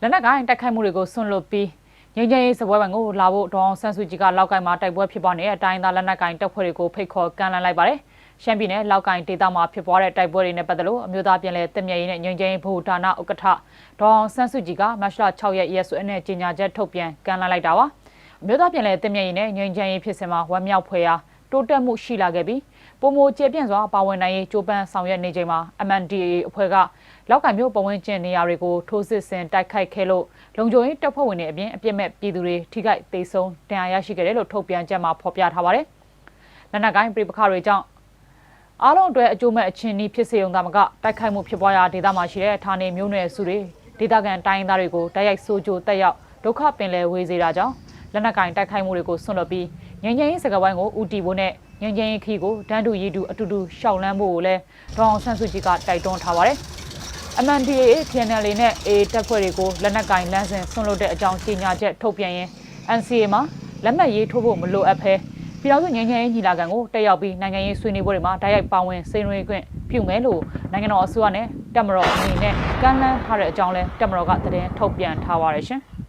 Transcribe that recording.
လက်နက်ကိုင်းတိုက်ခိုက်မှုတွေကိုဆွန့်လွတ်ပြီးငြိမ်းချမ်းရေးစပွဲပိုင်းကိုလာဖို့ဒေါအောင်ဆန်းစုကြည်ကလောက်ကိုင်းမှာတိုက်ပွဲဖြစ်ပွားနေတဲ့အတိုင်းသားလက်နက်ကိုင်းတပ်ဖွဲ့တွေကိုဖိတ်ခေါ်ကမ်းလှမ်းလိုက်ပါတယ်။ရှမ်းပြည်နယ်လောက်ကိုင်းဒေသမှာဖြစ်ပွားတဲ့တိုက်ပွဲတွေနဲ့ပတ်သက်လို့အမျိုးသားပြည်လဲတည်မြဲရေးနဲ့ငြိမ်းချမ်းရေးဗဟိုဌာနဥက္ကဋ္ဌဒေါအောင်ဆန်းစုကြည်ကမတ်လ6ရက်ရက်စွဲနဲ့ကြေညာချက်ထုတ်ပြန်ကမ်းလှမ်းလိုက်တာပါ။အမျိုးသားပြည်လဲတည်မြဲရေးနဲ့ငြိမ်းချမ်းရေးဖြစ်စဉ်မှာဝမ်းမြောက်ဖွယ်ရာ တိုးတက်မှုရှိလာခဲ့ပြီးပုံမိုကျေပြန့်စွာပါဝင်နိုင်ရေးကြိုးပမ်းဆောင်ရွက်နေချိန်မှာ MNDAA အဖွဲ့ကလောက်ကမျိုးပဝန်းကျင်နေရာတွေကိုထိုးစစ်ဆင်တိုက်ခိုက်ခဲ့လို့လုံခြုံရေးတပ်ဖွဲ့ဝင်တွေအပြင်အပြစ်မဲ့ပြည်သူတွေထိခိုက်ဒေဆုံးတရားရရှိခဲ့တယ်လို့ထုတ်ပြန်ချက်မှာဖော်ပြထားပါတယ်။လက်နက်ကိုင်းပြည်ပခါတွေကြောင့်အားလုံးအတွက်အကျိုးမဲ့အချင်းဤဖြစ်စေုံသာမကတိုက်ခိုက်မှုဖြစ်ပွားရာဒေသမှာရှိတဲ့ဌာနေမျိုးနွယ်စုတွေဒေသခံတိုင်းသားတွေကိုတိုက်ရိုက်ဆိုးကြိုတက်ရောက်ဒုက္ခပင်လယ်ဝေးစေတာကြောင့်လက်နက်ကင်တိုက်ခိုက်မှုတွေကိုဆွန့်လွတ်ပြီး ငြိမ်းချမ်းရေးစကားဝိုင်းကိုဦးတည်ဖို့နဲ့ငြိမ်းချမ်းရေးခီကိုတန်းတူရည်တူအတူတူရှောက်လန်းဖို့ကိုလည်းဒေါအောင်ဆန်းစုကြည်ကတိုက်တွန်းထားပါတယ်။ MNDAA PNL နဲ့ A တပ်ဖွဲ့တွေကိုလက်နက်ကင်လမ်းစဉ်ဆွန့်လွတ်တဲ့အကြောင်းကြေညာချက်ထုတ်ပြန်ရင် NCA မှာလက်မှတ်ရေးထိုးဖို့မလိုအပ်ဘဲပြည်တော်စုငြိမ်းချမ်းရေးညီလာခံကိုတက်ရောက်ပြီးနိုင်ငံရေးဆွေးနွေးပွဲတွေမှာတိုက်ရိုက်ပါဝင်ဆွေးနွေးခွင့်ပြုမယ်လို့နိုင်ငံတော်အစိုးရနဲ့တက်မတော်အနေနဲ့ကမ်းလှမ်းထားတဲ့အကြောင်းလဲတက်မတော်ကသတင်းထုတ်ပြန်ထားပါတယ်ရှင်။